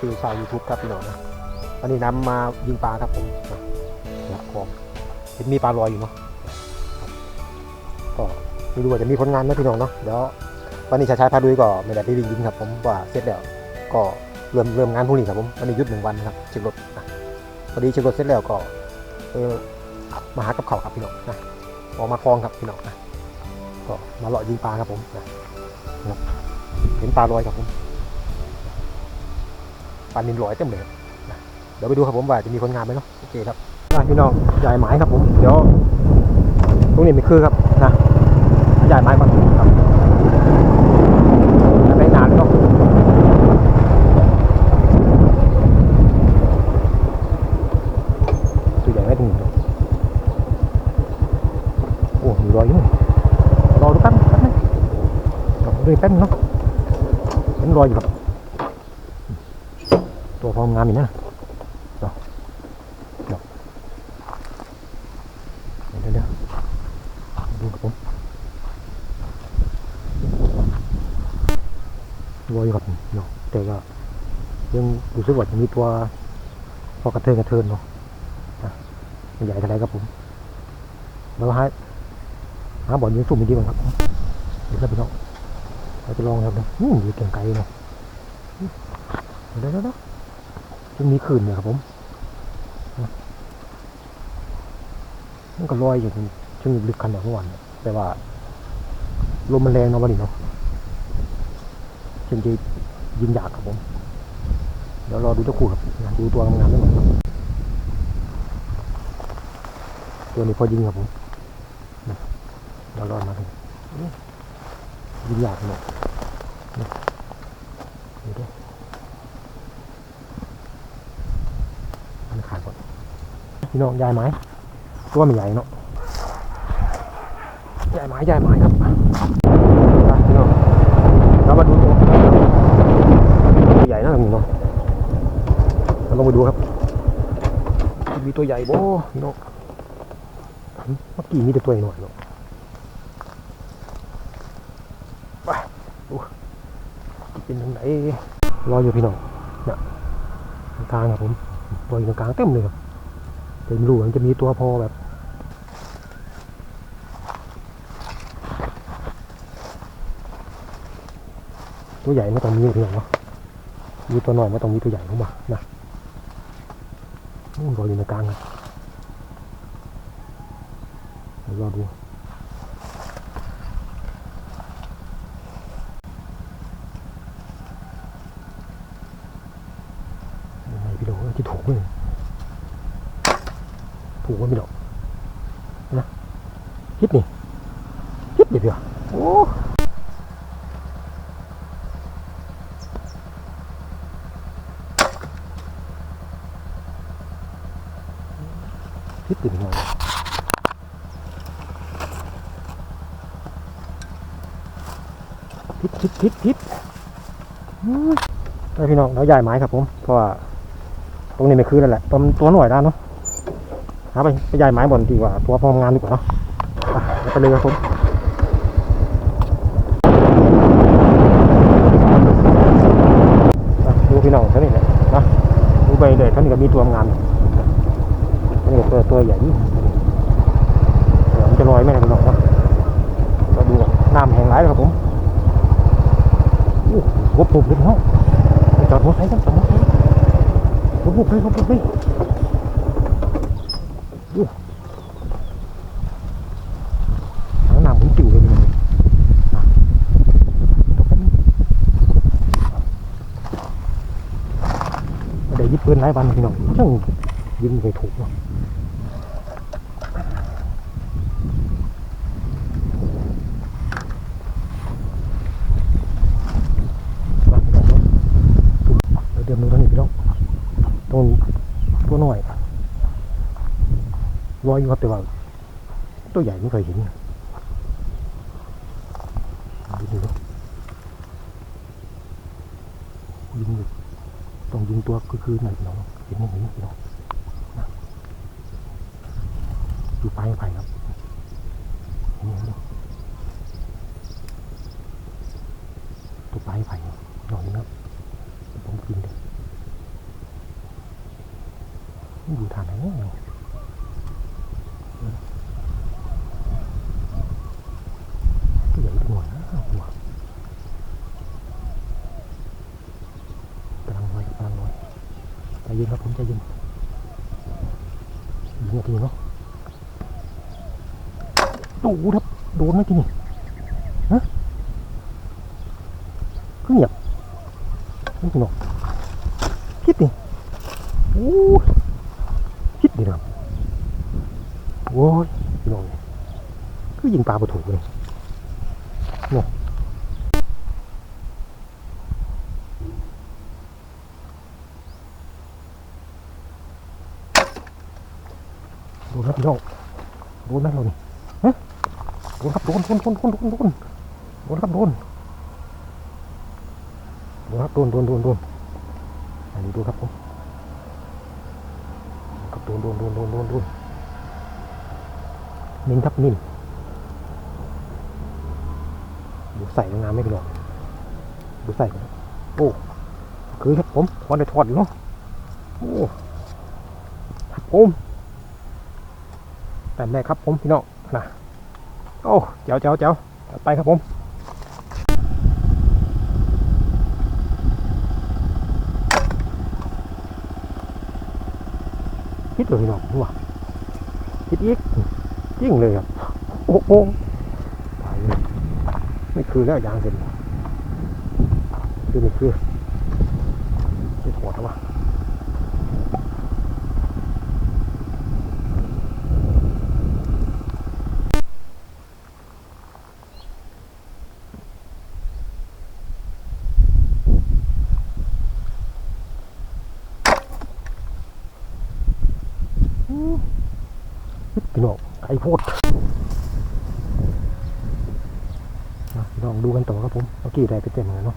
ยูทูบครับพี่น้องนะวันนี้น้ำมายิงปลาครับผมนะหลักคลองเห็นมีปลาลอยอยู่เนาะก็ไม่รู้ว่าจะมีผลงานไหมพี่น้องเนาะเดี๋ยววันนี้ชายชายพาดุยก็ไม่ได้ไปวิ่งยิงครับผมว่าเสร็จแล้วก็เริ่มเริ่มงานพรุ่งนี้ครับผมวันนี้หยุดหนึ่งวันครับเช็ครถนะพอดีเช็ครถเสร็จแล้วก็เออมาหากับเขาครับพี่น้องนะออกมาคลองครับพี่น้องนะก็มาเลาะยิงปลาครับผมนะเห็นปลาลอยครับผม ปลานินลอยเต็มเลยนะเดี๋ยวไปดูครับผมว่าจะมีคนงานไหมเนาะโอเคครับพี่น้องย้ายไม้ครับผมเดี๋ยวตรงนี้ม่คือครับนะย้ายไม้ก่อนครับอย่าไปนานเลยเนาะตัวใหญ่ไม่ถึงโอ้มีรอยอยู่รอดูแป๊บแป๊บนึงรอดูแป๊บนึงเนาะเห็นรอยอยู่ครับ พร้อมงามอีกนะเดี๋ยวเดี๋ยวเดี๋ยวเดี๋ยวดูกับผมวอยกับเนาะแต่ก็ยังรู้สึกว่าจะมีตัวพอกระเทินกระเทินเนาะอะใหญ่เท่าไรครับผมเราหาหาบ่อนยิงสุ่มอีกทีก่อนครับเดี๋ยวเราไปลองเราจะลองครับนะอืมอยู่เก่งไกลเนาะเดี๋ยวเดี๋ยว เดี๋ยวช่วงนี้คืนเนี่ยครับผมนะมันก็ลอยอยู่ช่วงลึกขนาดเมื่อวานแต่ว่าลมมันแรงเนาะวันนี้เนาะจึงจะยิงยากครับผม เดี๋ยวรอดูเจ้าคู่ครับดูตัวงามๆด้วยครับตัวนี้พอยิงครับผมเดี๋ยวรอมาดูยิงยากเนาะนะดูด้วย มัน ขาดก่อนพี่น้องยายไหมตัวมันใหญ่เนาะยายไหม้ยายไหมครับพี่น้องเรามาดูตัวใหญ่นะพี่น้องเราลองไปดูครับมีตัวใหญ่โบ้พี่น้องเมื่อกี้มีแต่ตัวหน่อยเนาะไปดูเป็นทางไหนรออยู่พี่น้องเนี่ยกลางครับผม ตัวอยู่ตรงกลางเต็มเลยครับเต็มรูมันจะมีตัวพอแบบตัวใหญ่ไม่ต้องมีตัวใหญ่เนาะมีตัวน้อยไม่ต้องมีตัวใหญ่เข้ามานะนู่นรออยู่ในกลางครับเดี๋ยวรอดูยังไงพี่โด จะถูกไหมถูกไหมพี่โดนะฮิตนี่ฮิตเดี๋ยวเดียวโอ้ฮิตเดี๋ยวพี่น้องฮิตฮิตฮิตฮิตอืมได้พี่น้องแล้วใหญ่ไม้ครับผม เพราะว่า ตรงนี้ไม่คือแล้วแหละตัวมันตัวหน่วยได้เนาะหาไปไปย้ายไม้บ่นดีกว่า ตัวพองานดีกว่าเนาะไปเดี๋ยวไปเลยครับผมดูพี่น้องท่านี้แหละนะดูไปเลยท่านี้ก็มีตัวงานนี่ตัวตัวใหญ่นี่เดี๋ยวมันจะลอยไหมนะพี่น้องนะก็ดูน้ำแห้งไหลเลยครับผมโอ้โหปุ๊บปุ๊บเลยพี่น้องไปจอดรถไฟกันจอดรถ เขาบุกไปเขาบุกไปเลยดูหางนามผมจิ๋วเลยนี่นะตกไปนี่ไม่ได้ยิบปืนหลายวันพี่น้องช่างยิงไปถูกวะมาพี่น้องเนาะเดี๋ยวเดี๋ยวมึงเท่านี้พี่น้อง ตรงตัวน้อยลอยอยู่ครับแต่ว่าตัวใหญ่ไม่เคยเห็นดูดูยิงอยู่ต้องยิงตัวคือคือหน่อยน้องเห็นไหมเห็นไหมน้องนะอยู่ไปไผ่ครับตัวไผ่เนาะเห็นไหมครับผมกินเลย อยู่ทางไหนเนี่ยตัวใหญ่ไปหน่อยนะหัวกำลังลอยกำลังลอยใจเย็นครับผมใจเย็นยิงนาทีเนาะดูครับโดนไหมทีนี่ฮะก็เงียบนี่พี่น้องคิดนี่โอ้ ดดีนะครับโอ้ยพี่น้องคือยิงปลาประถูกเลยเนาะโดนครับพี่น้องโดนไหมเรานี่ฮะโดนครับโดนโดนโดนโดนโดนโดนโดนครับโดนโดนครับโดนโดนโดนโดนอันนี้ดูครับผม โดนโดนโดนโดนโดนโดนนิ่งครับนิ่งดูใส่งามไม่เป็นหรอกดูใส่โอ้คือครับผมวันได้ทอดอยู่เนาะโอ้ครับผมแต่แรกครับผมพี่น้องนะโอ้เจ้าเจ้าเจ้าไปครับผม คิดเลยพี่น้องว่าคิดอีกยิ่งเลยครับ โอ้โหตายเลยไม่คือแล้วยางเสร็จคือไม่คือไม่ถอดแล้ววะ พี่น้องไก่โพดพี่น้องดูกันต่อครับผมเมื่อกี้ได้ไปเต็มเลยเนาะ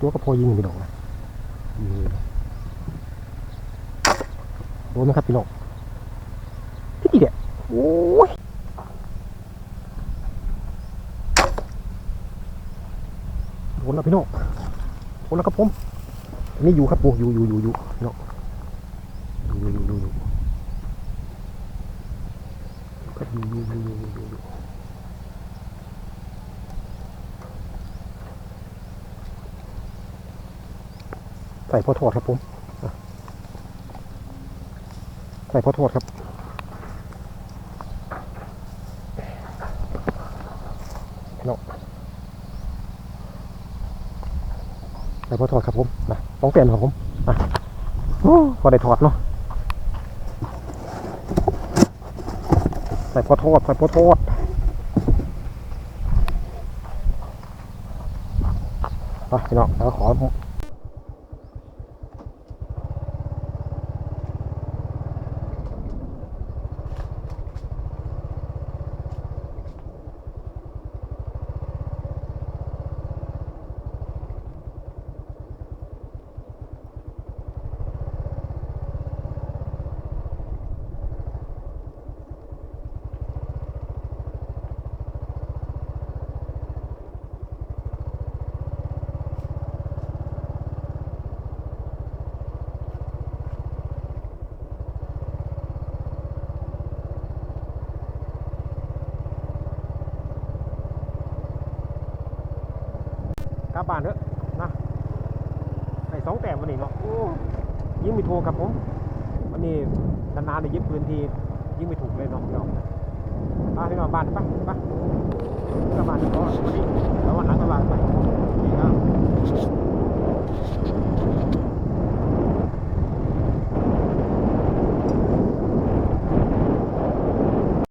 ตัวก็พอยิงพี่น้องนะยิงเลยนะโดนไหมครับพี่น้องพี่เด็ดโอ้ยโดนแล้วพี่น้องโดนแล้วครับผมนนี่อยู่ครับปูอยู่อยู่อยู่อยู่พี่น้องอยู่อยู่อยู่อยู่ ก็อยู่อยู่อยู่อยู่อยู่อยู่ ใส่พอทอดครับผมใส่พอทอดครับเนาะใส่พอทอดครับผมนะต้องเปลี่ยนครับผมอะโอ้พอได้ทอดเนาะใส่พอทอดใส่พอทอดไปพี่น้องแล้วขอ ลับบ้านเถอะนะไอ้สองแต้มวันนี้เนาะโอ้ยิงไม่ถูกครับผม วันนี้นานๆได้ยิงปืนทียิงไม่ถูกเลยเนาะพี่น้องไปพี่น้องบ้านไปไปกลับบ้านก็วันนี้แล้ววันหลังก็วางไปนี่ครับ